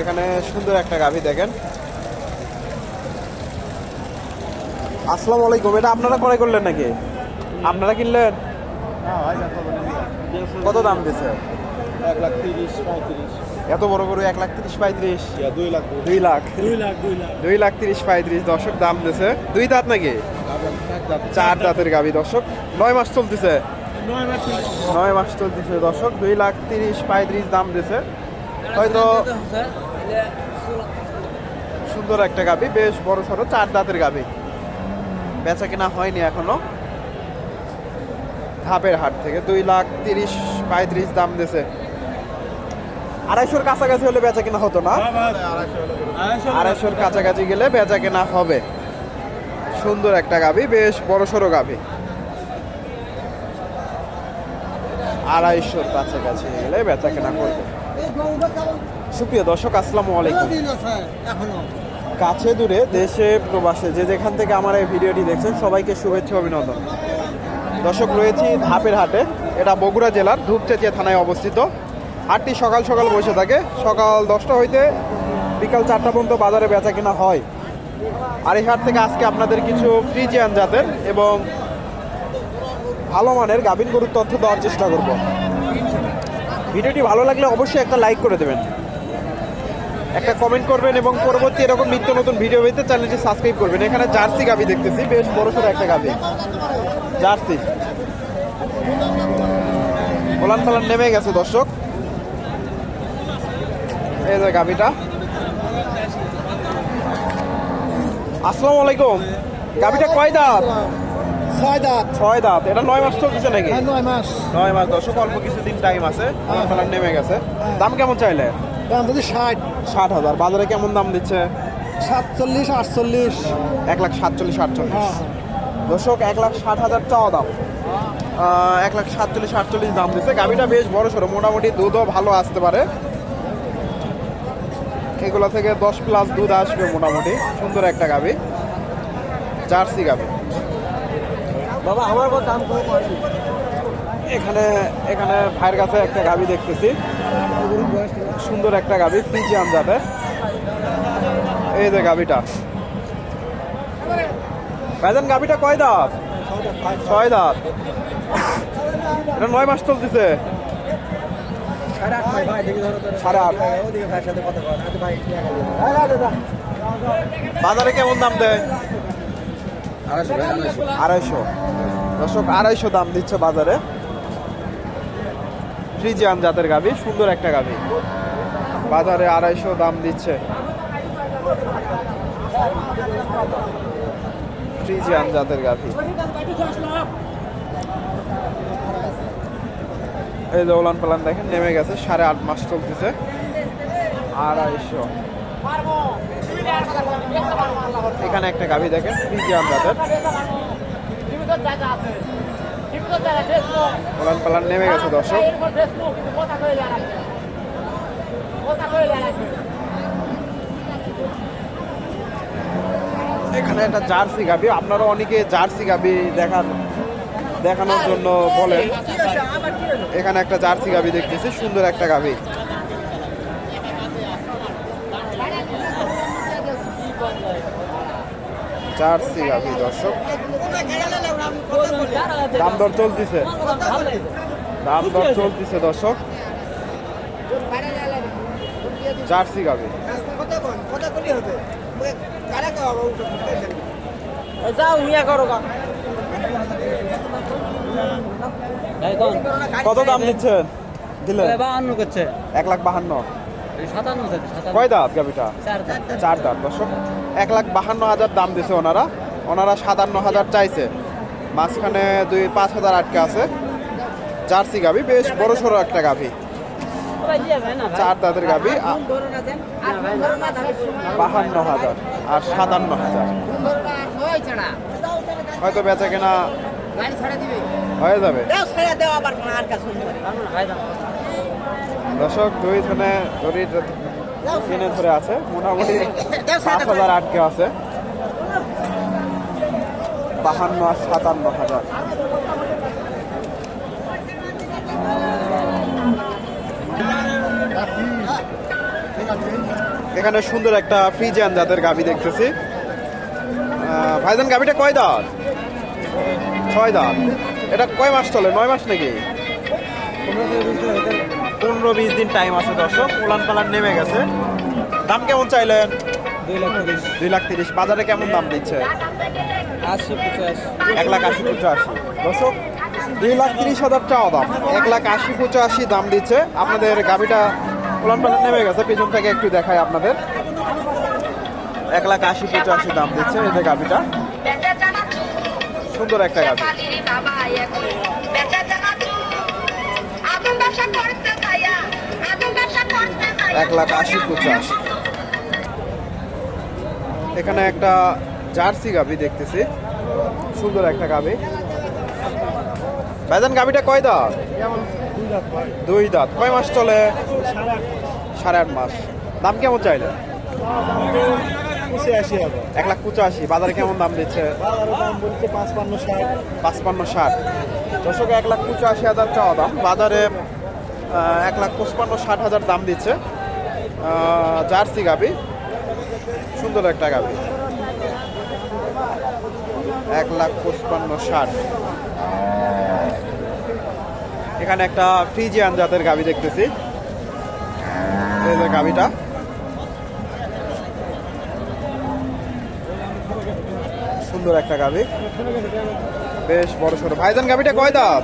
এখানে সুন্দর একটা গাভী দেখেন। আসসালামু আলাইকুম, এটা আপনারা ক্রয় করলেন নাকি? আপনারা কিনলেন? কত দাম দিছে? এক লাখ তিরিশ পঁয়ত্রিশ এত বড় বড় এক লাখ তিরিশ পঁয়ত্রিশ? দুই লাখ দুই লাখ। দুই লাখ তিরিশ পঁয়ত্রিশ, দর্শক দাম দিছে। দুই দাঁত নাকি? চার দাঁতের গাভী, দর্শক। নয় মাস চলতেছে। নয় মাস চলতেছে, দর্শক। দুই লাখ তিরিশ পঁয়ত্রিশ দাম দিছে। হয়তো সুন্দর একটা গাভী বেশ বড় সড়ো চার দাঁতের গাভী বেচা কেনা হয়নি এখনও। ধাপের হাট থেকে দুই লাখ তিরিশ পঁয়ত্রিশ দাম দিছে। আড়াইশোর কাছাকাছি হলে বেচা কেনা হতো না? আড়াইশোর কাছাকাছি গেলে বেচা কেনা হবে। সুন্দর একটা গাভী বেশ বড় সড়ো গাভী আড়াইশোর কাছাকাছি গেলে বেচা কেনা করবে। সুপ্রিয় দর্শক, আসসালামু আলাইকুম। কাছে দূরে, দেশে প্রবাসে, যে যেখান থেকে আমার এই ভিডিওটি দেখছেন, সবাইকে শুভেচ্ছা অভিনন্দন। দর্শক, রয়েছি ধাপের হাটে। এটা বগুড়া জেলার ধূপচেচিয়া থানায় অবস্থিত। হাটটি সকাল সকাল বসে থাকে। সকাল দশটা হইতে বিকাল চারটা পর্যন্ত বাজারে বেচা কেনা হয়। আর এই হাট থেকে আজকে আপনাদের কিছু ফ্রিজিয়ান জাতের এবং ভালো মানের গাভিন গরুর তথ্য দেওয়ার চেষ্টা করব। ভিডিওটি ভালো লাগলে অবশ্যই একটা লাইক করে দেবেন। একটা কমেন্ট করবেন এবং পরবর্তী এরকম নিত্য নতুন ভিডিও পেতে চ্যানেলটি সাবস্ক্রাইব করবেন। এখানে জার্সি গাভি দেখতেছি, বেশ বড় সড়ো একটা গাভি। জার্সি। ওলান পালান নেমে গেছে দর্শক। এই যে গাভিটা। আসসালামু আলাইকুম। গাভিটা কয় দাঁত? ছয় দাঁত। ছয় দাঁত। এটা নয় মাস চলতেছে নাকি? হ্যাঁ নয় মাস। নয় মাস দর্শক অল্প কিছুদিন টাইম আছে। ওলান নেমে গেছে। দাম কেমন চাইলে? দাম যদি ষাট। ষাট হাজার। বাজারে কেমন দাম দিচ্ছে? সাতচল্লিশ আটচল্লিশ। এক লাখ সাতচল্লিশ আটচল্লিশ। হ্যাঁ। দর্শক এক লাখ ষাট হাজার চাওয়া দাম। এক লাখ সাতচল্লিশ আটচল্লিশ দাম দিচ্ছে। গাভিটা বেশ বড় সড়ো। মোটামুটি দুধও ভালো আসতে পারে। এগুলো থেকে দশ প্লাস দুধ আসবে মোটামুটি। সুন্দর একটা গাবি জার্সি গাভি। বাবা, আমার দাম কম এখানে এখানে ভাইয়ের কাছে একটা গাভি দেখতেছি। সুন্দর একটা গাভি ফ্রিজিয়ান যাবে এই যে গাভিটা ভাইজান গাভিটা কয় দাঁত? ছয় দাঁত। এটা নয় মাস চলতেছে। সাড়ে আট। বাজারে কেমন দাম দেয়? আড়াইশো দর্শক, আড়াইশো দাম দিচ্ছে বাজারে। ফ্রিজিয়ান জাতের গাভি, সুন্দর একটা গাভি। বাজারে আড়াইশো দাম দিচ্ছে। ফ্রিজিয়ান জাতের গাভি। এই যে ওলান পালান দেখেন, নেমে গেছে, সাড়ে আট মাস চলতেছে। আড়াইশো। এখানে একটা গাভি দেখেন ফ্রিজিয়ান জাতের। পালান নেমে গেছে দর্শক। এখানে একটা জার্সি গাভি, আপনারা অনেকে জার্সি গাভি দেখান দেখানোর জন্য বলেন। এখানে একটা জার্সি গাভি দেখতেছি, সুন্দর একটা গাভি। জার্সি গাভি দর্শক। দাম দর চলতেছে। দাম দর চলতেছে দর্শক। জার্সি গাভি। যাও নিয়ে করো কত দাম নিচ্ছেন দিলেন বাহান্ন করছে। এক লাখ বাহান্ন। কয় দাঁত গাভিটা। চার দাঁত দর্শক। এক লাখ বাহান্ন হাজার দাম দিছে ওনারা। ওনারা সাতান্ন হাজার চাইছে। মাঝখানে দুই পাঁচ হাজার আটকে আছে। জার্সি গাভি, বেশ বড় সড়ো একটা গাভি। চার দাঁতের গাভি। বাহান্ন হাজার আর সাতান্ন হাজার। হয়তো বেচা কেনা হয়ে যাবে। দর্শক, দুই ধনে কিনে ধরে আছে। মোটামুটি পাঁচ হাজার আটকে আছে। বাহান্ন আর সাতান্ন হাজার। এখানে সুন্দর একটা ফ্রিজিয়ান জাতের গাভি দেখতেছি। ভাইজান গাভিটা কয় দাঁত? ছয় দাঁত। এটা কয় মাস চলে? নয় মাস নাকি? পনেরো বিশ দিন টাইম আছে দর্শক উলান পালান নেমে গেছে। দাম কেমন চাইলেন? দুই লাখ তিরিশ। দুই লাখ তিরিশ। বাজারে কেমন দাম দিচ্ছে? আশি পঁচাশ। এক লাখ আশি পঁচাশি। দর্শক দুই লাখ তিরিশ হাজার চাওয়া দাম। এক লাখ আশি পঁচাশি দাম দিচ্ছে। আপনাদের গাড়িটা উলান পালান নেমে গেছে। পিছন থেকে একটু দেখায় আপনাদের। এক লাখ আশি পঁচাশি দাম দিচ্ছে এই যে গাড়িটা। সুন্দর একটা গাড়ি। এক লাখ আশি পঁচাশি। এখানে একটা জার্সি গাভি দেখতেছি। সুন্দর একটা গাভি। ভাইজান গাভিটা কয় দাঁত? দুই দাঁত কয় মাস চলে? সাড়ে আট মাস। দাম কেমন চাইলে এক লাখ পঁচাশি। বাজারে কেমন দাম দিচ্ছে? পাঁচপান্ন ষাট। দর্শক এক লাখ পঁচাশি হাজার চাওয়া দাম। বাজারে এক লাখ পঁচপান্ন ষাট হাজার দাম দিচ্ছে। জার্সি গাবি। সুন্দর একটা গাবি। এক লাখ পঁচপান্ন ষাট। এখানে একটা ফ্রিজিয়ান জাতের গাবি দেখতেছি। গাবিটা। সুন্দর একটা গাবি। বেশ বড় সড়ো। ভাইজান, গাবিটা কয় দাঁত?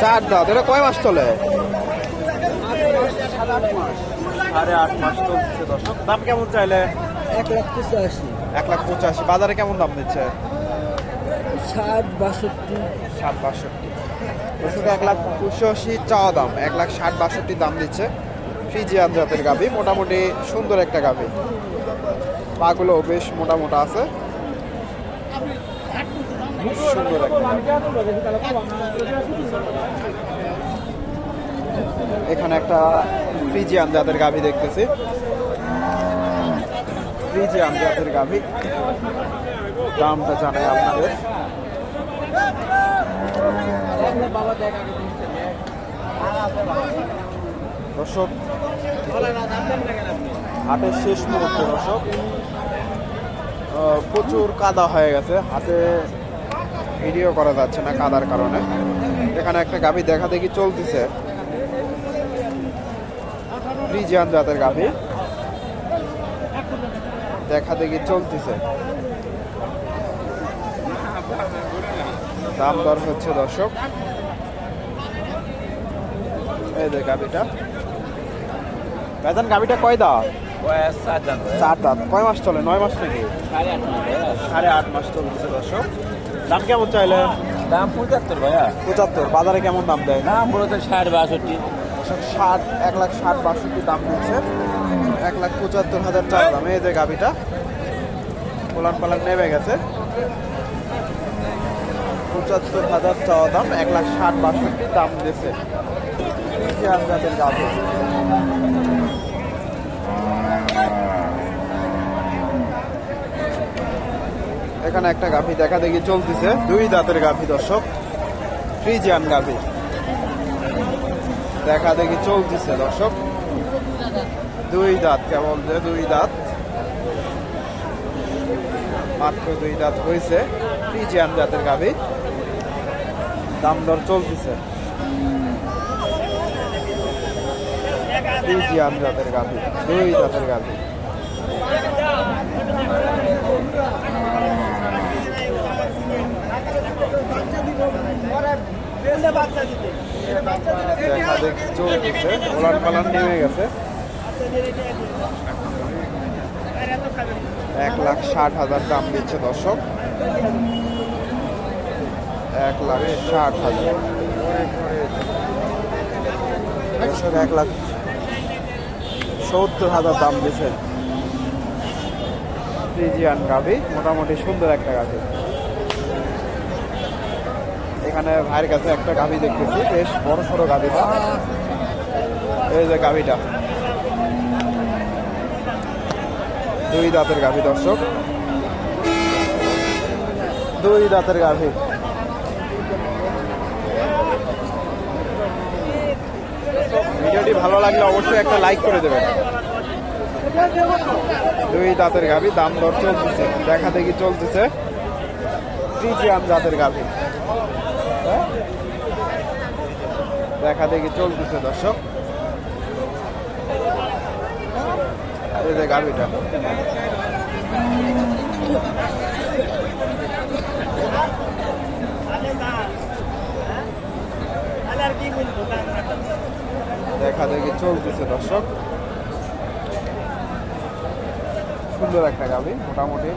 চার দাঁত। এটা কয় মাস চলে? সাড়ে আট মাস চলছে দর্শক। দাম কেমন চাইলে? এক লাখ পঁচাশি। এক লাখ পঁচাশি। বাজারে কেমন দাম দিচ্ছে? ষাট বাষট্টি। ষাট বাষট্টি। দর্শক এক লাখ পঁচাশি চাওয়া দাম। এক লাখ ষাট বাষট্টি দাম দিচ্ছে ফ্রিজিয়ান জাতের গাভি। মোটামুটি সুন্দর একটা গাভি। পাগুলো বেশ মোটা মোটা আছে। সুন্দর একটা এখানে একটা ফ্রিজিয়ান জাতের গাভি দেখতেছি। ফ্রিজিয়ান জাতের গাভি। দামটা জানাই আপনাদের। দর্শক, হাটের শেষ মুহূর্ত, দর্শক। প্রচুর কাদা হয়ে গেছে। হাতে ভিডিও করা যাচ্ছে না কাদার কারণে। এখানে একটা গাভি দেখা দেখি চলতেছে। ফ্রিজিয়ান জাতের গাভি। দেখা দেখি চলতেছে। দাম দর হচ্ছে দর্শক। এই যে গাভিটা। বেতন গাভিটা কয় দাঁত? চার দাঁত। কয় মাস চলে? নয় মাস নাকি? সাড়ে আট মাস চলছে দর্শক। দাম কেমন চাইলে দাম পঁচাত্তর ভাইয়া। পঁচাত্তর। বাজারে কেমন দাম দেয়? দাম বলতে ষাট বাষট্টি। ষাট এক লাখ ষাট বাষট্টি দাম দিচ্ছে। এক লাখ পঁচাত্তর হাজার টাকা দাম এই যে গাভিটা। পোলান পালান নেমে গেছে। পঁচাত্তর হাজার চাওয়া দাম, এক লাখ ষাট বাষট্টি দাম দিয়েছে জাতের গাভি। এখানে একটা গাভি দেখা দেখি চলতেছে। দুই দাঁতের গাভি, দর্শক। ফ্রিজিয়ান গাভি। দেখা দেখি চলতেছে, দর্শক। দুই দাঁত কেবল যে দুই দাঁত। মাত্র দুই দাঁত হয়েছে ফ্রিজিয়ান জাতের গাভি। দাম দর চলতেছে। ফ্রিজিয়ান জাতের গাভি, দুই দাঁতের গাভি। দেখি চলতেছে ওলান পালান নেমে গেছে এক লাখ ষাট হাজার দাম দিচ্ছে দর্শক। এক লাখ ষাট হাজার দর্শক এক লাখ সত্তর হাজার দাম দিচ্ছে ফ্রিজিয়ান গাভি, মোটামুটি সুন্দর একটা গাভি। এখানে ভাইয়ের কাছে একটা গাভি দেখতেছি, বেশ বড় সড়ো গাভিটা। এই যে গাভিটা। দুই দাঁতের গাভি, দর্শক। দুই দাঁতের গাভি। ভিডিওটি ভালো লাগলে অবশ্যই একটা লাইক করে দেবেন। দুই দাঁতের গাভি, দাম দর চলতেছে। দেখা দেখি চলতেছে। ফ্রিজিয়ান জাতের গাভি হ্যাঁ? দেখা দেখি চলতেছে দর্শক। এই যে গাভিটা দেখা দেখি চলতেছে দর্শক। সুন্দর একটা গাভি মোটামুটি।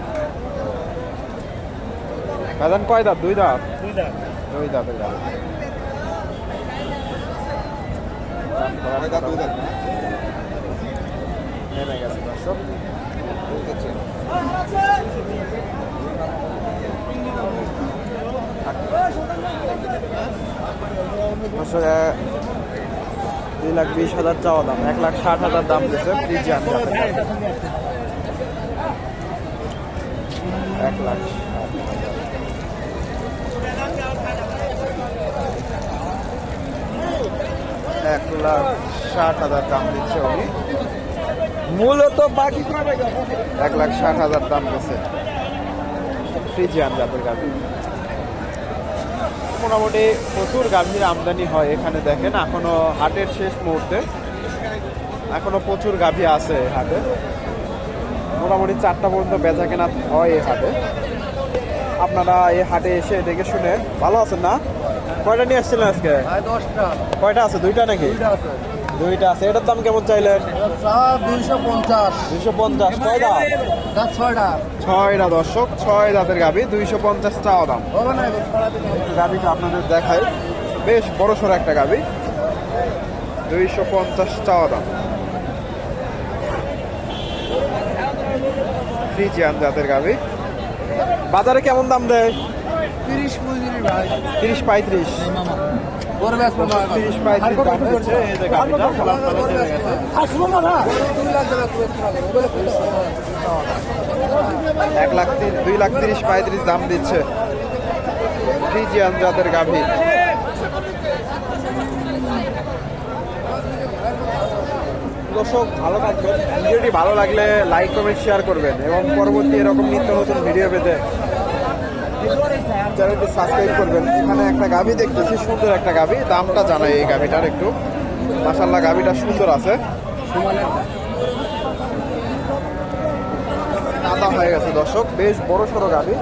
কয় দাঁত? দুই দাঁত? দুই দাঁতের গাভি গেছে দর্শক দর্শক দুই লাখ বিশ হাজার চাওয়া দাম, এক লাখ ষাট হাজার দাম দিয়েছে। জাতের এক লাখ ষাট হাজার। এক লাখ ষাট হাজার দাম দিচ্ছে উনি। মূলত বাকি এক লাখ ষাট হাজার দাম দিচ্ছে। ফ্রিজিয়ান জাতের গাভি। মোটামুটি প্রচুর গাভীর আমদানি হয় এখানে দেখেন এখনও হাটের শেষ মুহূর্তে। এখনও প্রচুর গাভী আছে হাটে। মোটামুটি চারটা পর্যন্ত বেচা কেনা হয় এই হাটে। আপনারা এই হাটে এসে দেখে শুনে ভালো আছেন না? কয়টা নিয়ে আসছিলেন আজকে? দশটা। কয়টা আছে? দুইটা নাকি? আছে। দুইটা আছে। এটার দাম কেমন চাইলেন? দুইশো পঞ্চাশ। দুইশো পঞ্চাশ কয়টা? ছয়টা। ছয়টা দর্শক ছয় দাঁতের গাভি দুইশো পঞ্চাশ টাকা দাম। হবে না গাভিটা আপনাদের দেখাই। বেশ বড় সড়ো একটা গাভি। দুইশো পঞ্চাশ টাকা দাম। ফ্রিজিয়ান জাতের গাভি। বাজারে কেমন দাম দেয়? তিরিশ পঁয়ত্রিশ ভাই। তিরিশ পঁয়ত্রিশ। এক লাখ দুই লাখ তিরিশ পঁয়ত্রিশ দাম দিচ্ছে। ফ্রিজিয়ান জাতের গাভি। দর্শক ভালো থাকবেন। ভিডিওটি ভালো লাগলে লাইক কমেন্ট শেয়ার করবেন। এবং পরবর্তী এরকম নিত্য নতুন ভিডিও পেতে চ্যানেলটি সাবস্ক্রাইব করবেন। এখানে একটা গাভি দেখতেছি, সুন্দর একটা গাভি। দামটা জানাই এই গাভিটার একটু। মাসাল্লাহ গাভিটা সুন্দর আছে। কাদা হয়ে গেছে দর্শক, বেশ বড় সড়ো গাভি।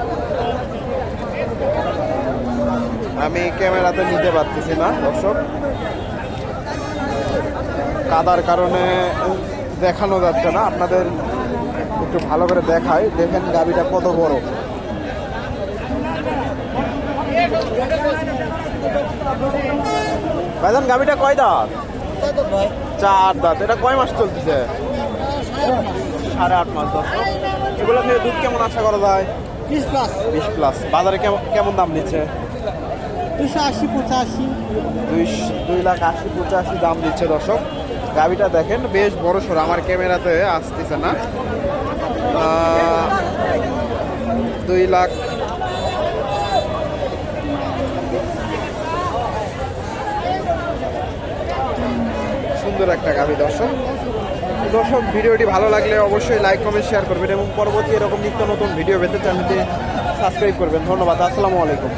আমি ক্যামেরাতে নিতে পারতেছি না দর্শক। কাদার কারণে দেখানো যাচ্ছে না। আপনাদের একটু ভালো করে দেখায় দেখেন গাভিটা কত বড়। ভাইজান গাভিটা কয় দাঁত? চার দাঁত। এটা কয় মাস চলতেছে? সাড়ে আট মাস দর্শক এগুলো থেকে দুধ কেমন আশা করা যায়? বিশ প্লাস বিশ প্লাস বাজারে কেমন দাম নিচ্ছে? দুশো আশি পঁচাশি। দুই দুই লাখ আশি পঁচাশি দাম দিচ্ছে দর্শক। গাভিটা দেখেন বেশ বড় সড়ো। আমার ক্যামেরাতে আসতেছে না। দুই লাখ সুন্দর একটা গাভী দর্শক। দর্শক, ভিডিওটি ভালো লাগলে অবশ্যই লাইক কমেন্ট শেয়ার করবেন এবং পরবর্তী এরকম নিত্য নতুন ভিডিও পেতে চ্যানেলটি সাবস্ক্রাইব করবেন। ধন্যবাদ, আসসালামু আলাইকুম।